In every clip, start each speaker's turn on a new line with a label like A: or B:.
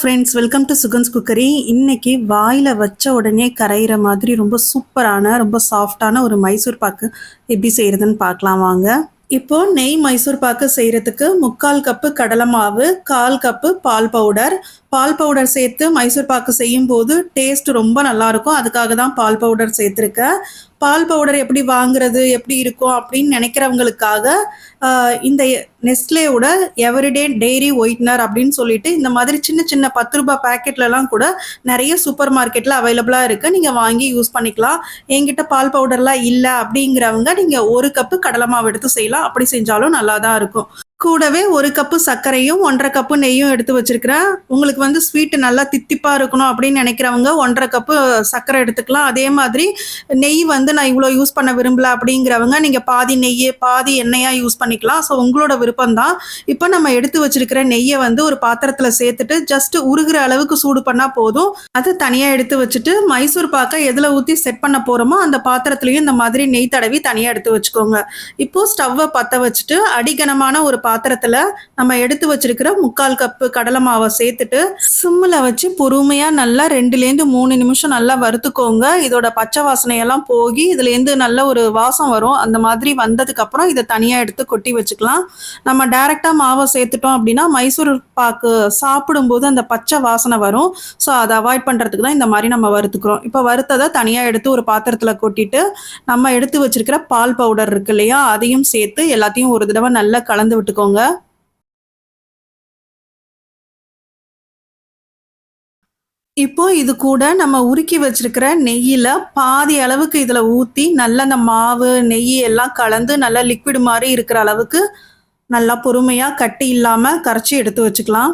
A: Friends welcome to Sugans cookery இன்னைக்கு வாயில் வச்ச உடனே கரையிற மாதிரி ரொம்ப சூப்பரான ரொம்ப சாஃப்டான ஒரு மைசூர் பாக்கு எப்படி செய்கிறதுன்னு பார்க்கலாம் வாங்க. இப்போ நெய் மைசூர் பாக்கு செய்கிறதுக்கு முக்கால் கப்பு கடலை மாவு கால் கப்பு பால் பவுடர் பால் பவுடர் சேர்த்து மைசூர் பாக்கு செய்யும் போது டேஸ்ட் ரொம்ப நல்லா இருக்கும். அதுக்காக தான் பால் பவுடர் சேர்த்துருக்கேன். பால் பவுடர் எப்படி வாங்குறது எப்படி இருக்கும் அப்படின்னு நினைக்கிறவங்களுக்காக இந்த நெஸ்லேவோட எவரிடே டெய்ரி ஒயிட்னர் அப்படின்னு சொல்லிட்டு இந்த மாதிரி சின்ன சின்ன பத்து ரூபாய் பேக்கெட்லலாம் கூட நிறைய சூப்பர் மார்க்கெட்டில் அவைலபிளாக இருக்குது நீங்கள் வாங்கி யூஸ் பண்ணிக்கலாம். என்கிட்ட பால் பவுடர்லாம் இல்லை அப்படிங்கிறவங்க நீங்கள் ஒரு கப்பு கடலை மாவு எடுத்து செய்யலாம். அப்படி செஞ்சாலும் நல்லா தான் இருக்கும். கூடவே ஒரு கப்பு சர்க்கரையும் ஒன்றரை கப்பு நெய்யும் எடுத்து வச்சிருக்கிறேன். உங்களுக்கு வந்து ஸ்வீட்டு நல்லா தித்திப்பாக இருக்கணும் அப்படின்னு நினைக்கிறவங்க ஒன்றரை கப்பு சர்க்கரை எடுத்துக்கலாம். அதே மாதிரி நெய் வந்து நான் இவ்வளோ யூஸ் பண்ண விரும்பல அப்படிங்கிறவங்க நீங்கள் பாதி நெய் பாதி எண்ணெயாக யூஸ் பண்ணிக்கலாம். ஸோ உங்களோட விருப்பம் தான் இப்போ நம்ம எடுத்து வச்சிருக்கிற நெய்யை வந்து ஒரு பாத்திரத்தில் சேர்த்துட்டு ஜஸ்ட் உருகிற அளவுக்கு சூடு பண்ணால் போதும். அதை தனியாக எடுத்து வச்சுட்டு மைசூர் பாக்கை எதில் ஊற்றி செட் பண்ண போகிறோமோ அந்த பாத்திரத்துலையும் இந்த மாதிரி நெய் தடவி தனியாக எடுத்து வச்சுக்கோங்க. இப்போ ஸ்டவ்வை பற்ற வச்சுட்டு அடிகனமான ஒரு பாத்திரம் பாத்திரத்துல நம்ம எடுத்து வச்சிருக்கிற முக்கால் கப்பு கடலை மாவை சேர்த்துட்டு சிம்மில் வச்சு பொறுமையா நல்லா ரெண்டுலேருந்து மூணு நிமிஷம் நல்லா வறுத்துக்கோங்க. இதோட பச்சை வாசனையெல்லாம் போகி இதுலேருந்து நல்ல ஒரு வாசம் வரும். அந்த மாதிரி வந்ததுக்கு அப்புறம் இதை தனியாக எடுத்து கொட்டி வச்சுக்கலாம். நம்ம டைரக்டா மாவை சேர்த்துட்டோம் அப்படின்னா மைசூர் பாக்கு சாப்பிடும்போது அந்த பச்சை வாசனை வரும். ஸோ அதை அவாய்ட் பண்ணுறதுக்கு தான் இந்த மாதிரி நம்ம வறுத்துக்கிறோம். இப்போ வறுத்ததை தனியாக எடுத்து ஒரு பாத்திரத்தில் கொட்டிட்டு நம்ம எடுத்து வச்சிருக்கிற பால் பவுடர் இருக்கு இல்லையா? அதையும் சேர்த்து எல்லாத்தையும் ஒரு தடவை நல்லா கலந்து விட்டுக்கோங்க இப்போ இது கூட நம்ம உருக்கி வச்சிருக்கிற நெய்யில பாதி அளவுக்கு இதுல ஊத்தி நல்லா அந்த மாவு நெய் எல்லாம் கலந்து நல்லா லிக்விட் மாதிரி இருக்கிற அளவுக்கு நல்லா பொறுமையா கட்டி இல்லாம கரைச்சி எடுத்து வச்சுக்கலாம்.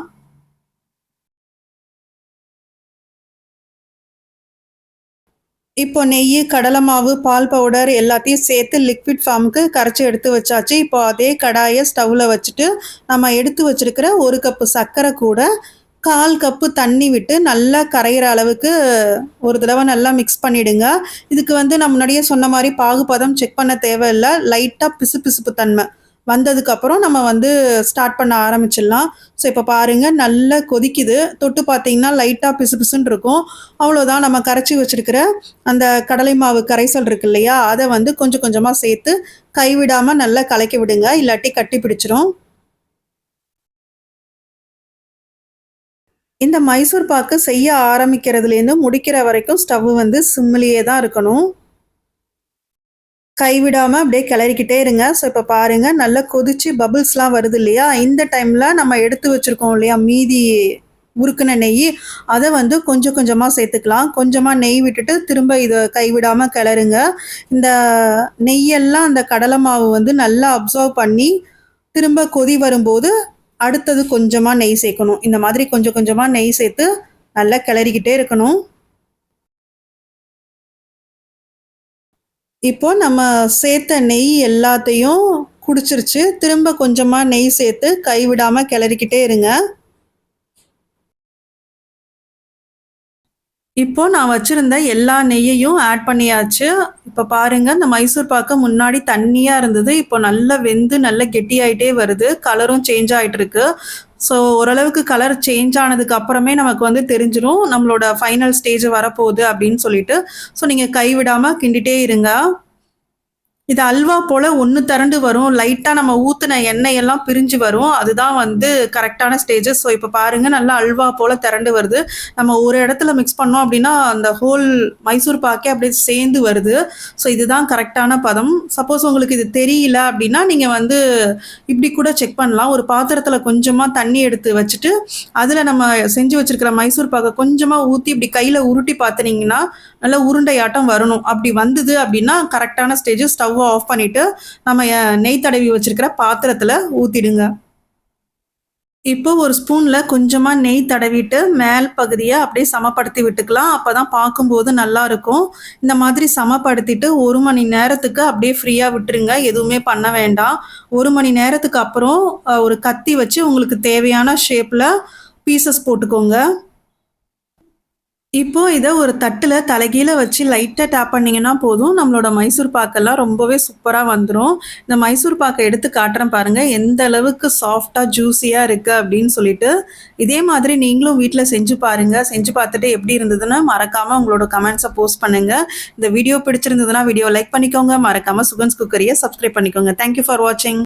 A: இப்போ நெய் கடலை மாவு பால் பவுடர் எல்லாத்தையும் சேர்த்து லிக்விட் ஃபார்முக்கு கரைச்சி எடுத்து வச்சாச்சு. இப்போ அதே கடாயை ஸ்டவ்வில் வச்சுட்டு நம்ம எடுத்து வச்சிருக்கிற ஒரு கப்பு சர்க்கரை கூட கால் கப்பு தண்ணி விட்டு நல்லா கரையிற அளவுக்கு ஒரு தடவை நல்லா மிக்ஸ் பண்ணிடுங்க. இதுக்கு வந்து நான் முன்னாடியே சொன்ன மாதிரி பாகுபதம் செக் பண்ண தேவையில்லை. லைட்டாக பிசு பிசுப்பு தன்மை. வந்ததுக்கப்புறம் நம்ம வந்து ஸ்டார்ட் பண்ண ஆரம்பிச்சிடலாம். ஸோ இப்போ பாருங்கள் நல்லா கொதிக்குது. தொட்டு பார்த்தீங்கன்னா லைட்டாக பிசு பிசுன்னு இருக்கும். அவ்வளோதான் நம்ம கரைச்சி வச்சிருக்கிற அந்த கடலை மாவு கரைசல் இருக்கு இல்லையா? அதை வந்து கொஞ்சம் கொஞ்சமாக சேர்த்து கைவிடாமல் நல்லா கலக்கி விடுங்க. இல்லாட்டி கட்டி பிடிச்சிரும். இந்த மைசூர் பாக்கு செய்ய ஆரம்பிக்கிறதுலேருந்து முடிக்கிற வரைக்கும் ஸ்டவ் வந்து சிம்மிலேயே தான் இருக்கணும். கைவிடாமல் அப்படியே கிளறிக்கிட்டே இருங்க. ஸோ இப்போ பாருங்கள் நல்லா கொதிச்சு பபுள்ஸ்லாம் வருது இல்லையா? இந்த டைமில் நம்ம எடுத்து வச்சுருக்கோம் இல்லையா? மீதி உருக்குன நெய் அதை வந்து கொஞ்சம் கொஞ்சமாக சேர்த்துக்கலாம். கொஞ்சமாக நெய் விட்டுட்டு திரும்ப இதை கைவிடாமல் கிளறுங்க. இந்த நெய்யெல்லாம் அந்த கடலை மாவு வந்து நல்லா அப்சர்வ் பண்ணி திரும்ப கொதி வரும்போது அடுத்தது கொஞ்சமாக நெய் சேர்க்கணும். இந்த மாதிரி கொஞ்சம் கொஞ்சமாக நெய் சேர்த்து நல்லா கிளறிக்கிட்டே இருக்கணும். இப்போ நம்ம சேர்த்த நெய் எல்லாத்தையும் குடிச்சிருச்சு. திரும்ப கொஞ்சமாக நெய் சேர்த்து கைவிடாமல் கிளறிக்கிட்டே இருங்க. இப்போ நான் வச்சிருந்த எல்லா நெய்யையும் ஆட் பண்ணியாச்சு. இப்போ பாருங்க இந்த மைசூர் பாக்கு முன்னாடி தண்ணியா இருந்தது. இப்போ நல்லா வெந்து நல்லா கெட்டியாயிட்டே வருது. கலரும் சேஞ்ச் ஆயிட்டு இருக்கு ஸோ ஓரளவுக்கு கலர் சேஞ்ச் ஆனதுக்கு அப்புறமே நமக்கு வந்து தெரிஞ்சிடும் நம்மளோட ஃபைனல் ஸ்டேஜ் வரப்போகுது அப்படின்னு சொல்லிட்டு. ஸோ நீங்கள் கைவிடாமல் கிண்டிட்டே இருங்க. இது அல்வா போல ஒன்று திரண்டு வரும். லைட்டாக நம்ம ஊற்றின எண்ணெய் எல்லாம் பிரிஞ்சு வரும். அதுதான் வந்து கரெக்டான ஸ்டேஜஸ் ஸோ இப்போ பாருங்க நல்லா அல்வா போல திரண்டு வருது. நம்ம ஒரு இடத்துல மிக்ஸ் பண்ணோம் அப்படின்னா அந்த ஹோல் மைசூர் பாக்கே அப்படியே சேர்ந்து வருது. ஸோ இதுதான் கரெக்டான பதம். சப்போஸ் உங்களுக்கு இது தெரியல அப்படின்னா நீங்கள் வந்து இப்படி கூட செக் பண்ணலாம். ஒரு பாத்திரத்தில் கொஞ்சமாக தண்ணி எடுத்து வச்சுட்டு அதில் நம்ம செஞ்சு வச்சிருக்கிற மைசூர் பாக்கை கொஞ்சமாக ஊற்றி இப்படி கையில் உருட்டி பார்த்துனீங்கன்னா நல்லா உருண்டையாட்டம் வரணும். அப்படி வந்தது அப்படின்னா கரெக்டான ஸ்டேஜ் ஸ்டவ்வை ஆஃப் பண்ணிட்டு நம்ம நெய் தடவி வச்சிருக்கிற பாத்திரத்தில் ஊற்றிடுங்க இப்போ ஒரு ஸ்பூனில் கொஞ்சமாக நெய் தடவிட்டு மேல் பகுதியை அப்படியே சமப்படுத்தி விட்டுக்கலாம். அப்போ தான் பார்க்கும்போது நல்லா இருக்கும். இந்த மாதிரி சமப்படுத்திட்டு ஒரு மணி நேரத்துக்கு அப்படியே ஃப்ரீயாக விட்டுருங்க. எதுவுமே பண்ண வேண்டாம். ஒரு மணி நேரத்துக்கு அப்புறம் ஒரு கத்தி வச்சு உங்களுக்கு தேவையான ஷேப்பில் பீசஸ் போட்டுக்கோங்க. இப்போ இதை ஒரு தட்டில் தலைகீழ வச்சு லைட்டாக டேப் பண்ணிங்கன்னா போதும். நம்மளோட மைசூர் பாக்கெல்லாம் ரொம்பவே சூப்பராக வந்துடும் இந்த மைசூர் பாக்கை எடுத்து காட்டுறேன் பாருங்கள் எந்த அளவுக்கு சாஃப்டாக ஜூஸியாக இருக்குது அப்படின்னு சொல்லிட்டு இதே மாதிரி நீங்களும் வீட்டில் செஞ்சு பாருங்கள் செஞ்சு பார்த்துட்டு எப்படி இருந்ததுன்னு மறக்காமல் உங்களோட கமெண்ட்ஸை போஸ்ட் பண்ணுங்கள் இந்த வீடியோ பிடிச்சிருந்ததுன்னா வீடியோ லைக் பண்ணிக்கோங்க. மறக்காமல் சுகன்ஸ் குக்கரியை சப்ஸ்கிரைப் பண்ணிக்கோங்க. தேங்க்யூ ஃபார் வாட்சிங்